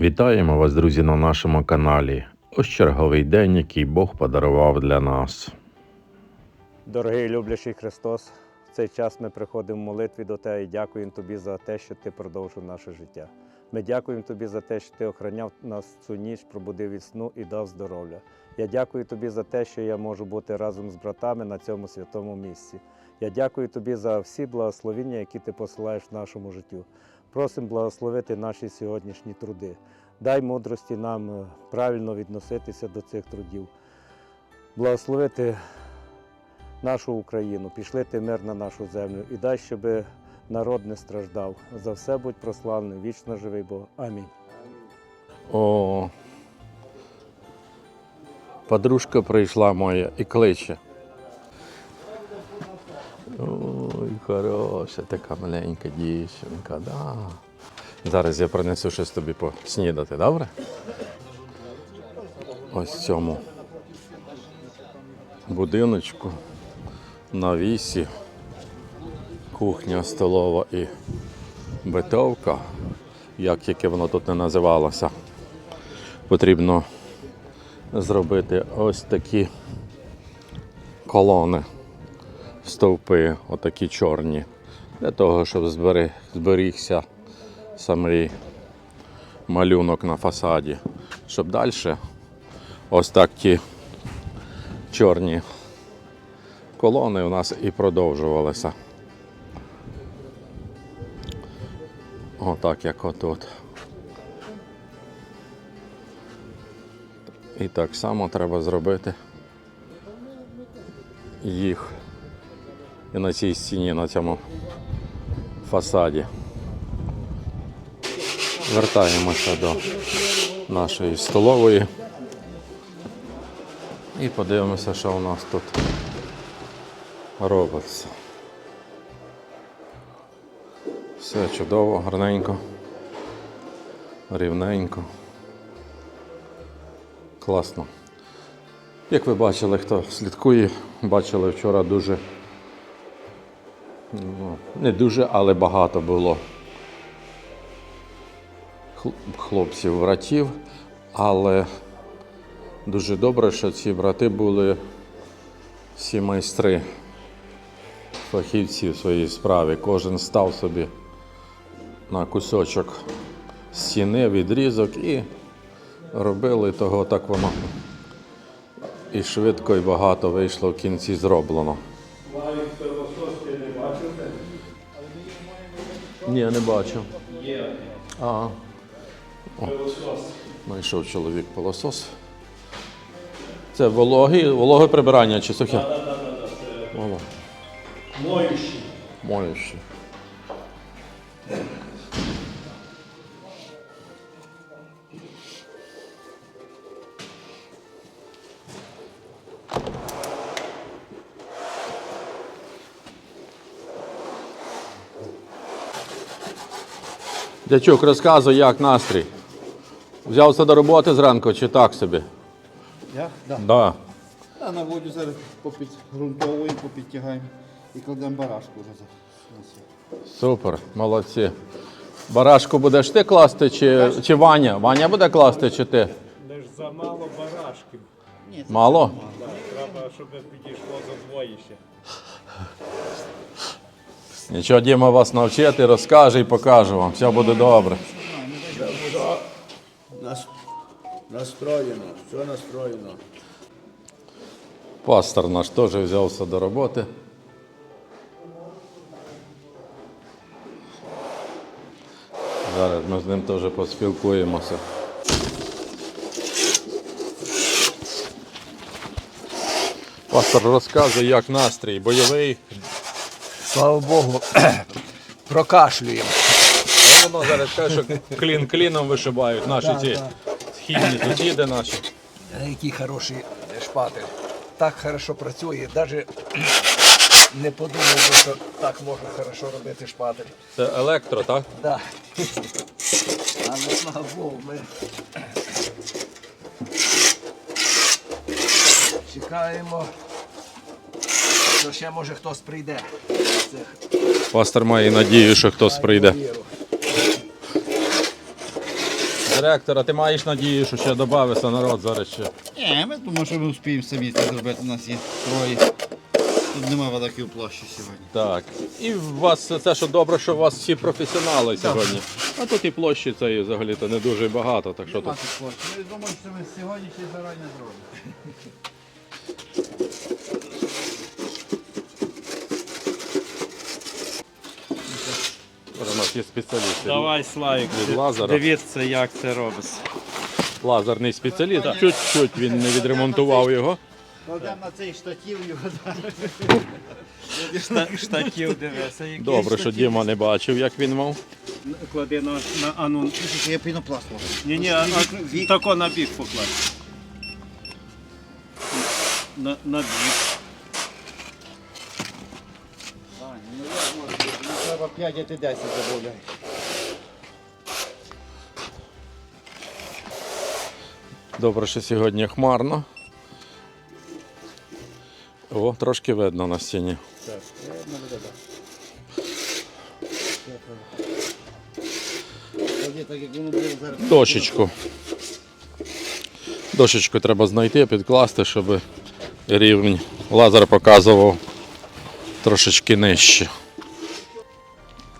Вітаємо вас, друзі, на нашому каналі. Ось черговий день, який Бог подарував для нас. Дорогий люблячий Христос, в цей час ми приходимо в молитві до Тебе і дякуємо Тобі за те, що Ти продовжив наше життя. Ми дякуємо Тобі за те, що Ти охороняв нас цю ніч, пробудив від сну і дав здоров'я. Я дякую Тобі за те, що я можу бути разом з братами на цьому святому місці. Я дякую Тобі за всі благословіння, які Ти посилаєш в нашому життю. Просимо благословити наші сьогоднішні труди. Дай мудрості нам е, правильно відноситися до цих трудів. Благословити нашу Україну, пішли ти мир на нашу землю і дай, щоб народ не страждав. За все будь прославлений, вічно живий Бог. Амінь. О, подружка прийшла моя і кличе. Хороша така маленька дівчинка, да. Зараз я принесу щось тобі поснідати, добре? Ось цьому будиночку на вісі, кухня столова і битовка, як тільки воно тут не називалося. Потрібно зробити ось такі колони, стовпи, отакі чорні, для того, щоб зберігся самий малюнок на фасаді, щоб далі ось так чорні колони у нас і продовжувалися. Отак, як отут. І так само треба зробити їх і на цій стіні, на цьому фасаді. Вертаємося до нашої столової і подивимося, що у нас тут робиться. Все чудово, гарненько, рівненько. Класно. Як ви бачили, хто слідкує, бачили вчора дуже, не дуже, але багато було хлопців, братів, але дуже добре, що ці брати були всі майстри, фахівці в своїй справі. Кожен став собі на кусочок стіни, відрізок і робили того так воно. І швидко і багато вийшло в кінці зроблено. Ні, не бачу. Є А, пилосос. знайшов чоловік пилосос. Це вологі, вологе прибирання чи сухе? Так, так, так, так. Моющі. Моюще. Дячук, розказуй, як настрій. Взявся до роботи зранку чи так собі? Я? Да. Да. А на воду зараз попід ґрунтовуємо, попідтягаємо і кладемо барашку вже на. Супер, молодці. Барашку будеш ти класти чи, чи Ваня? Ваня буде класти чи ти? Не ж замало барашків. Мало? Треба, щоб підійшло за двоє ще. Нічого, Діма вас навчити, розкаже і покаже вам. Все буде добре. Нас... Настроєно, все настроєно. Пастор наш теж взявся до роботи. Зараз ми з ним теж поспілкуємося. Пастор розказує, як настрій, бойовий. Слава Богу, прокашлюємо. Воно зараз каже, що клін кліном вишибають наші ці східні сусіди наші. Який хороший шпатель. Так хорошо працює, навіть не подумав, би, що так можна хорошо робити шпатель. Це електро, так? Да. Але слава Богу, ми чекаємо, що ще може хтось прийде. Це Пастор має надію, що хтось прийде. віру. Директор, а ти маєш надію, що ще додавиться народ зараз ще. Ні, ми думаємо, що ми успіємо самі це зробити. У нас є троє. Тут немає великої площі сьогодні. Так. І у вас це що добре, що у вас всі професіонали сьогодні. А тут і площі цієї взагалі-то не дуже багато, так що тут. Нема тут площі. Ми думаємо, що ми сьогодні ще зарані зробимо. У нас є спеціалісти. Давай, Славік, Від лазера. дивіться, як це робиться. Лазерний спеціаліст. Чуть-чуть він не відремонтував його. Кладемо на цей штатів його. Штатів дивися, який. Добре, що Діма не бачив, як він мав. Клади на, на ану. Я пінопласт. Ні, ні, а, а, тако на бік покладь. На, на бік. Треба 5, а ти 10 замовляй. Добре, що сьогодні хмарно. О, трошки видно на стіні. Так було. Дошечку. Дошечку треба знайти, підкласти, щоб рівень лазер показував трошечки нижче.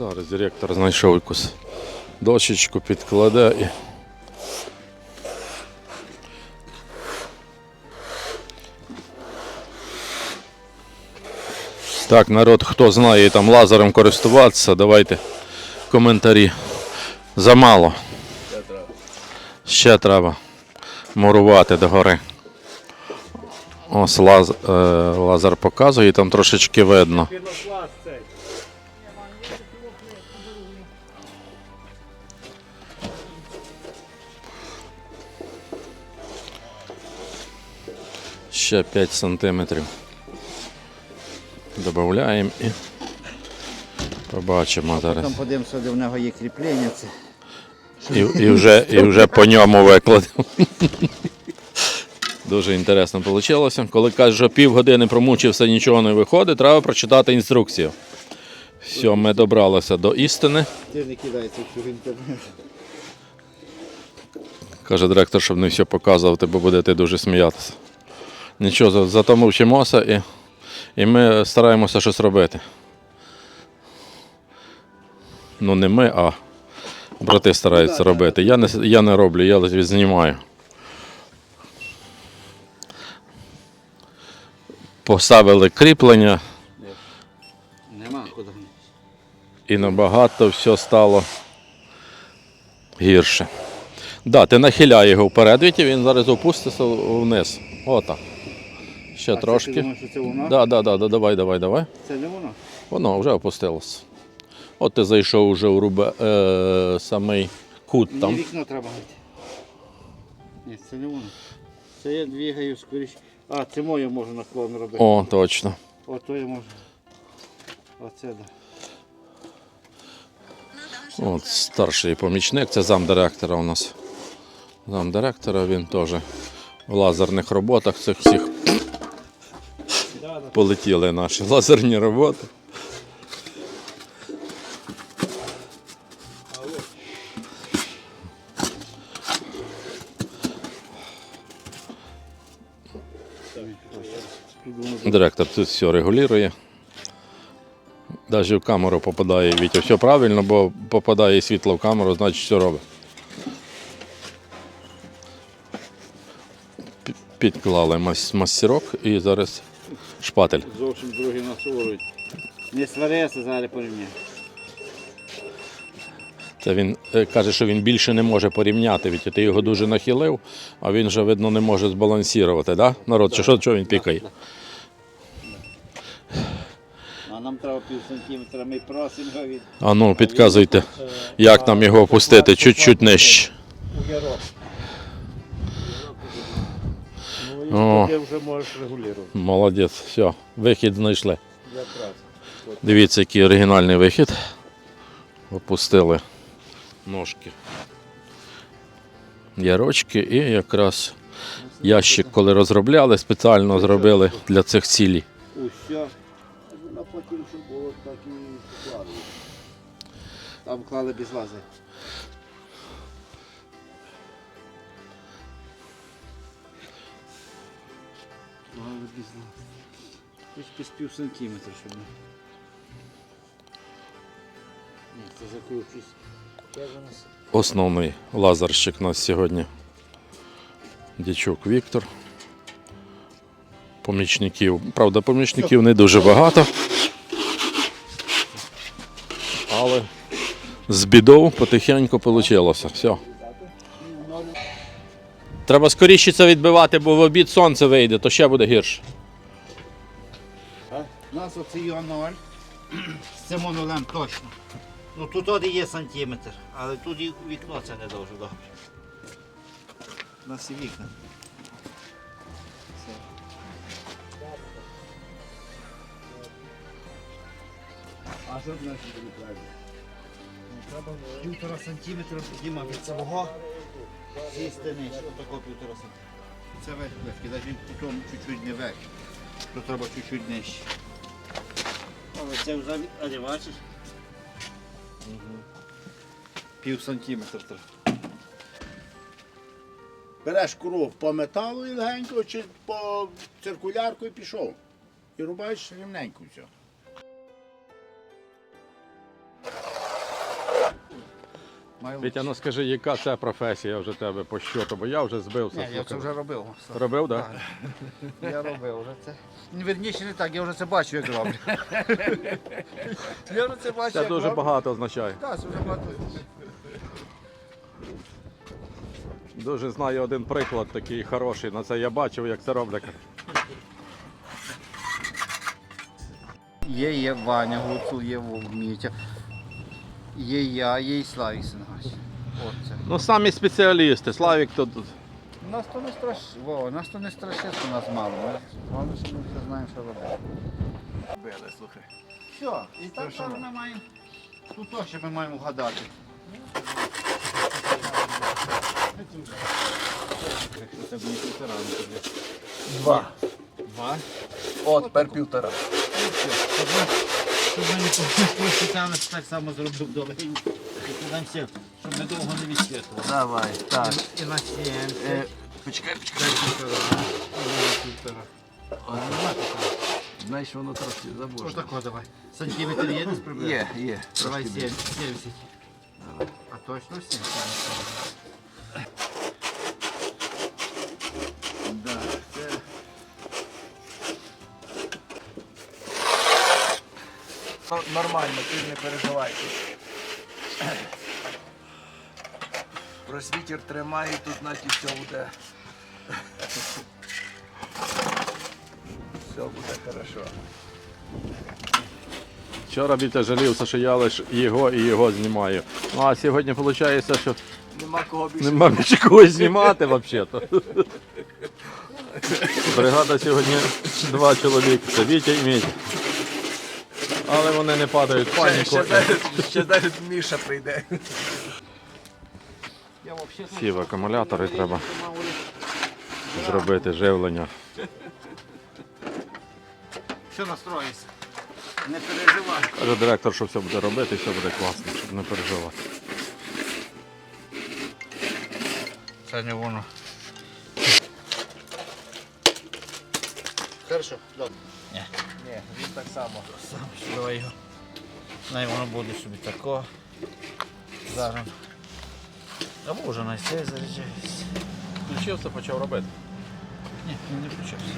Зараз директор знайшов якусь дощечку, підкладе і. Так, народ, хто знає там лазером користуватися, давайте коментарі. Замало. Ще треба мурувати догори. Ось лаз, е, лазер показує, там трошечки видно. Ще 5 сантиметрів. Додаємо і побачимо зараз. Там подивимося, де в нього є кріплення. Це. І, і, вже, і вже по ньому викладемо. Дуже інтересно вийшло. Коли кажуть, що півгодини промучився, нічого не виходить, треба прочитати інструкцію. Все, ми добралися до істини. Ти не кидається в інтернет. Каже директор, щоб не все показувати, бо будете дуже сміятися. Нічого, за- зато ми вчимося і, і ми стараємося щось робити. Ну не ми, а брати стараються робити. Я не, я не роблю, я знімаю. Поставили кріплення Нема куди. і набагато все стало гірше. Да, ти нахиляй його вперед, видите, він зараз опуститься вниз. Отак. Ще Ти трошки. думаєш, це воно? Да, да, да, да, давай, давай, давай. Це не воно? Воно вже опустилось. От ти зайшов вже у рубе, е, самий кут Мені там. вікно треба гати. Ні, це не воно. Це я двигаю скоріше. А, це моє можу наклон робити. О, точно. Ото я можу. Оце да. От старший помічник, це замдиректора у нас. Замдиректора, він теж в лазерних роботах цих всіх полетіли наші лазерні роботи. Директор тут все регулює. Навіть в камеру попадає Вітя. Все правильно, бо попадає світло в камеру, значить все робить. Підклали мас- мастерок і зараз шпатель. Зовсім другий нас уровень. Не сварися, зараз порівняй. Це він е, каже, що він більше не може порівняти. Вітя, ти його дуже нахилив, а він вже, видно, не може збалансувати, да? Народ, чи що, що він пікає? А нам треба пів сантиметра, ми просимо його від. А ну, підказуйте, як нам його опустити чуть-чуть нижче. О, Ти вже можеш регулювати. молодець, все, вихід знайшли. Дивіться, який оригінальний вихід. Опустили ножки. Ярочки і якраз ящик, коли розробляли, спеціально зробили для цих цілей. Усе. А потім, щоб було так і клали. Там клали без лази. Обрізла. Хоч без пів сантиметра, щоб не. Ні, це закручусь. Нас. Основний лазерщик у нас сьогодні. Дячук Віктор. Помічників. Правда, помічників не дуже багато. Але з бідов потихеньку вийшло. Все. Треба скоріше це відбивати, бо в обід сонце вийде, то ще буде гірше. У нас оце його ноль. З цим нулем точно. Ну тут і є сантиметр, але тут і вікно це не дуже добре. У нас і вікна. А що значить тобі правильно? Треба півтора сантиметра Діма від цього зі стіни, що тако півтора сантиметра. Це верх легкий, навіть він потім чуть-чуть не верх. Тут треба чуть-чуть нижче. Але це вже, а не бачиш? Пів сантиметра треба. Береш кров по металу і легенько, чи по циркулярку і пішов. І рубаєш рівненько все. Вітя, ну скажи, яка це професія вже тебе по щоту, бо я вже збився. Ні, я це вже робив. Робив, так? Да? Я робив вже це. Вірніше не так, я вже це бачу, як роблю. я вже це бачу, Це як дуже роблю. багато означає. Так, це вже багато. Дуже знаю один приклад такий хороший. На це я бачив, як це роблять. Є, є Ваня Гуцул, є Мітя. Є я, є і Славік Сенгач. От. Ну самі спеціалісти. Славік тут. Нас то не страш... Вова, нас то не страшно, що нас мало. Ми, головне, що ми все знаємо, що робити. Били, слухай. Все, і так зараз ми маємо. Тут то ще ми маємо вгадати. Якщо це буде півтора, ну то буде. Два. Два. О, тепер півтора. Ми не спеціально так само зробив довгенько. Щоб ми довго не відсвітували. Давай, так. І на 7. Е, почекай, почекай. Знаєш, воно трохи забуде. Отако давай. Сантиметр є десь приблизно? Є, є. Давай трошки 7, більше. 70. А точно 7? Нормально, ти не переживай. Просвітер тримає, тут значить все буде. Все буде хорошо. Вчора Вітя жалівся, що я лише його і його знімаю. Ну а сьогодні виходить, що Нема кого більше. нема більше когось знімати взагалі. Бригада сьогодні два чоловіки. Це Вітя і Мітя. Але вони не падають в паніку. ще, навіть- Міша прийде. Сів акумулятори треба зробити живлення. Все настроїться. Не переживай. Каже директор, що все буде робити, все буде класно, щоб не переживати. Це не воно. Хорошо, добре. Ні, він так само. Давай його. Най воно буде собі тако. Зараз. Або вже на цей заряджається. Включився, почав робити. Ні, він не включився.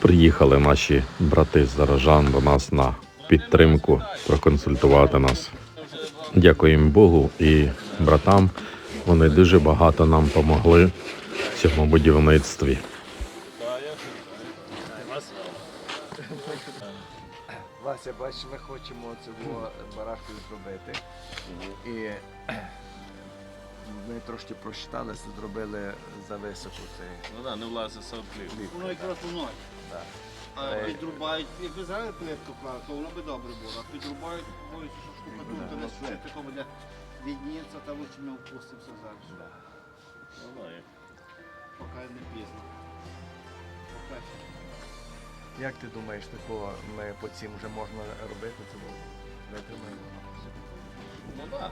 Приїхали наші брати з Заражан до нас на підтримку, проконсультувати нас. Дякуємо Богу і братам. Вони дуже багато нам допомогли в цьому будівництві. Вася, ми хочемо цього барашку зробити. І ми трошки просчиталися, зробили за високо цей. Ну так, не влазить сауплів. Воно якраз у ноль. Так. А Е. підрубають, якби зараз плитку клали, то воно би добре було. А підрубають, боюся, що штукатурка не сушить, такого буде відніється, та лучше ми впустимося зараз. Поки не пізно. Поки. Як ти думаєш, такого ми по цим вже можна робити? Це витримаємо? Ну так.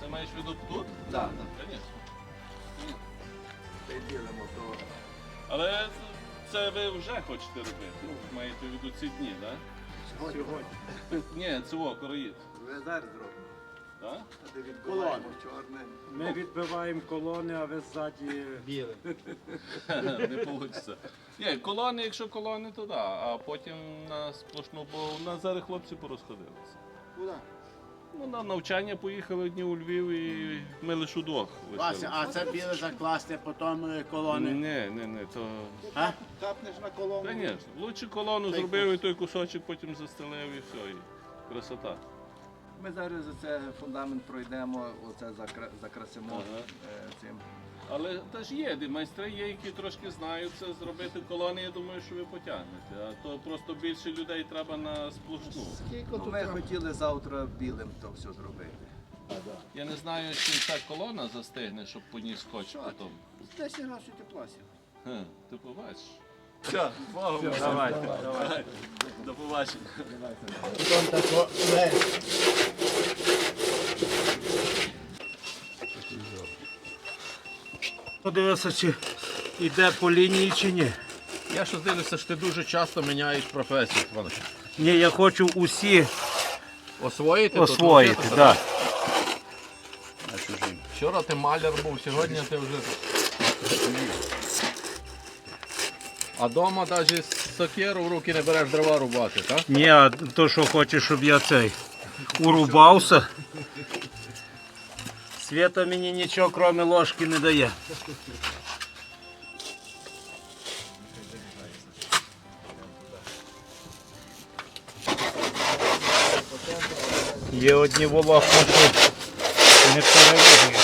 Це маєш в виду тут? Так, Звісно. Ділимо то Але це ви вже хочете робити. Маєте в виду ці дні, так? Сьогодні. Ні, цього короїд. Ви зараз зробимо. Так? Ми відбиваємо колони, а ви ззаді. Біле. Не вийде. Ні, колони, якщо колони, то так, а потім на сплошну, бо у нас зараз хлопці порозходилися. Куди? Ну, на навчання поїхали одні у Львів і ми лише удвох. Вася, а це біле закласти, потім е, колони. Ні, ні, ні, то. А? Капнеш на колону. Звісно, лучше колону зробив і той кусочок потім застелив і все. І красота. Ми зараз за це фундамент пройдемо, оце закрасимо Ага. е, цим. Але теж є, де майстри є, які трошки знають це зробити колони, я думаю, що ви потягнете. А то просто більше людей треба на сплошну. Скільки Ну, ми хотіли завтра білим то все зробити. Я не знаю, чи ця колона застигне, щоб поніс скотч потім. 10 разів тепласів. Ха, Ти побачиш. Все, давайте, давайте. До побачення. Потім тако, Подивився, чи йде по лінії чи ні. Я щось дивлюся, що ти дуже часто міняєш професію. Іванович. Ні, я хочу усі Освоїти? освоїти. тут Да. Вчора ти маляр був, сьогодні ти вже. А вдома навіть сокиру в руки не береш дрова рубати, так? Ні, а то, що хоче, щоб я цей урубався. Свята мені нічого, крім ложки, не дає. Є одні волохи, не переводять.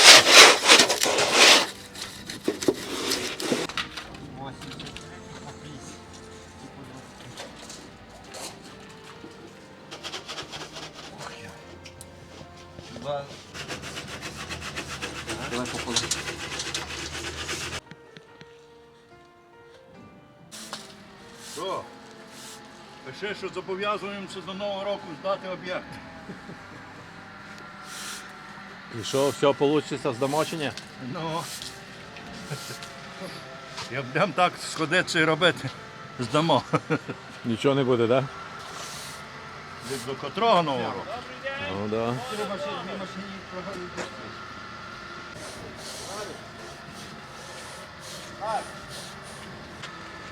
Пише, що зобов'язуємося до Нового року здати об'єкт. І що, все вийде здамо чи ні? Ну. Як будемо так сходитися і робити, здамо. Нічого не буде, так? До котрого нового року? Ну да.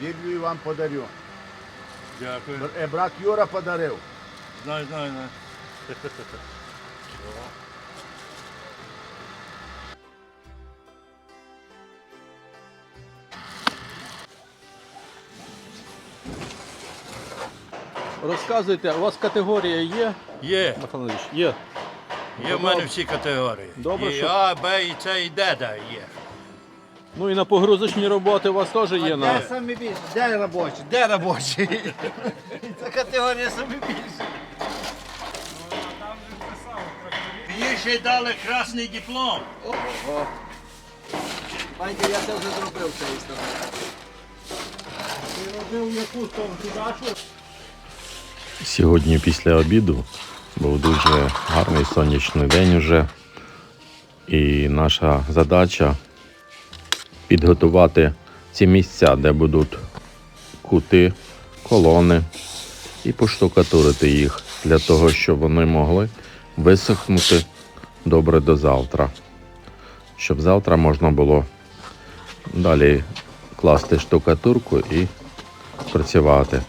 Біблію вам подарю. Дякую. Е, Брат Юра подарив. Знаю, знаю, знаю. Розказуйте, у вас категорія є? Є. Михайло Андрійович? Є. Є в мене всі категорії. Добре, і що- А, Б, і С, і Д, да, є. Ну і на погрузочні роботи у вас теж є на. Де самі більше? Де робочі? Де робочі? Це категорія самі більше. Мені ще й дали красний диплом. Пані, я це вже зробив цей історію. Сьогодні після обіду був дуже гарний сонячний день уже. І наша задача підготувати ці місця, де будуть кути, колони, і поштукатурити їх для того, щоб вони могли висохнути добре до завтра. Щоб завтра можна було далі класти штукатурку і працювати.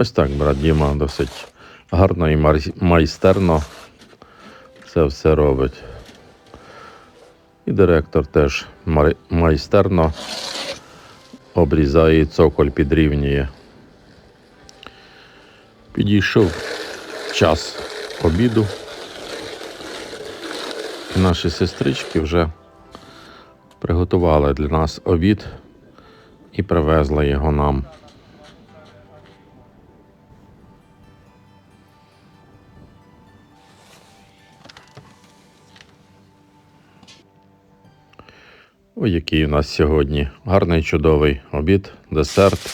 Ось так, брат Діма досить гарно і майстерно це все робить. І директор теж майстерно обрізає цоколь підрівнює. Підійшов час обіду. Наші сестрички вже приготували для нас обід і привезли його нам. Ой, який у нас сьогодні гарний чудовий обід, десерт.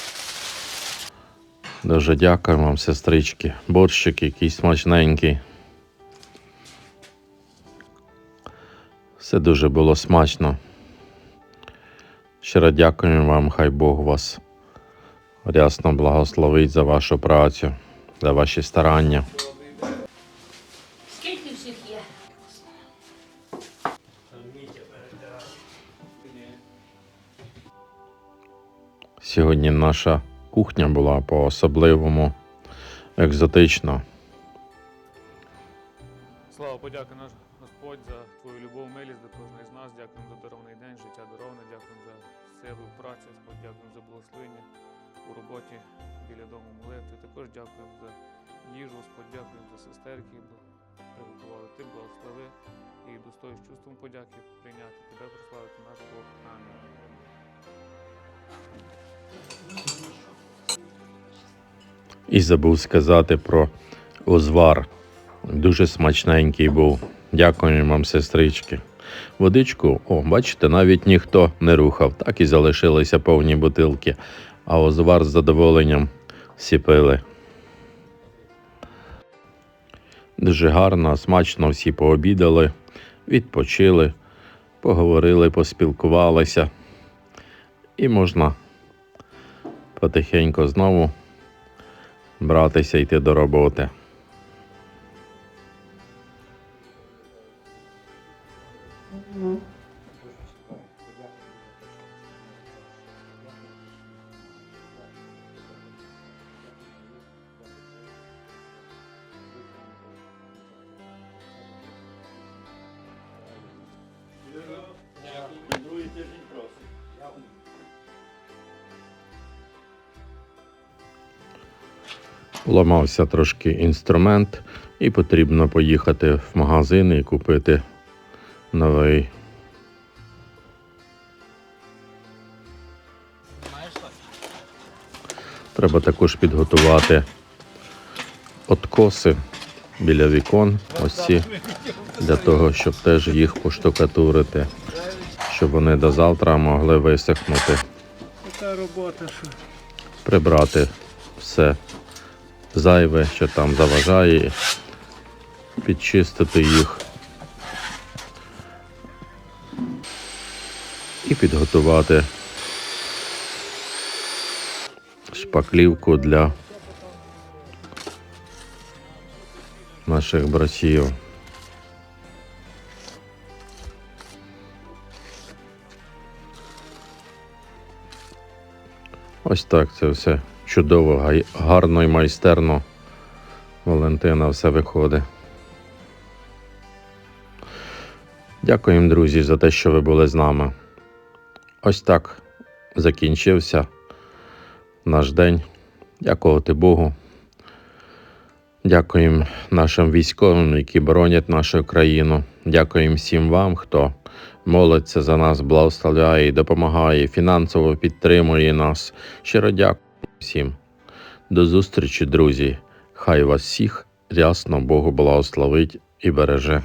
Дуже дякую вам, сестрички. Борщик який смачненький. Все дуже було смачно. Щиро дякуємо вам, хай Бог вас рясно благословить за вашу працю, за ваші старання. Сьогодні наша кухня була по-особливому екзотична. Слава, подяка наш Господь за твою любов, милість до кожного з нас. Дякуємо за дарований день, життя дароване, дякуємо за силу в праці, Господь, дякуємо за благословення у роботі біля дому молитви. Також дякуємо за їжу, Господь, дякуємо за сестер, які приготували ти, благослови і достою з чувством подяки прийняти тебе, прославити наш Бог. Амінь. І забув сказати про узвар. Дуже смачненький був. Дякую вам, сестрички. Водичку, о, бачите, навіть ніхто не рухав, так і залишилися повні бутилки, а узвар з задоволенням всі пили. Дуже гарно, смачно всі пообідали, відпочили, поговорили, поспілкувалися. І можна потихеньку знову братися йти до роботи. Ламався трошки інструмент, і потрібно поїхати в магазин і купити новий. Треба також підготувати откоси біля вікон, ось ці, для того, щоб теж їх поштукатурити, щоб вони до завтра могли висохнути. Прибрати все зайве, що там заважає, підчистити їх і підготувати шпаклівку для наших братів. Ось так це все чудово, гарно і майстерно. Валентина все виходить. Дякуємо, друзі, за те, що ви були з нами. Ось так закінчився наш день. Дякувати Богу. Дякуємо нашим військовим, які боронять нашу країну. Дякуємо всім вам, хто молиться за нас, благословляє і допомагає, фінансово підтримує нас. Щиро дякую всім. До зустрічі, друзі. Хай вас всіх рясно Богу благословить і береже.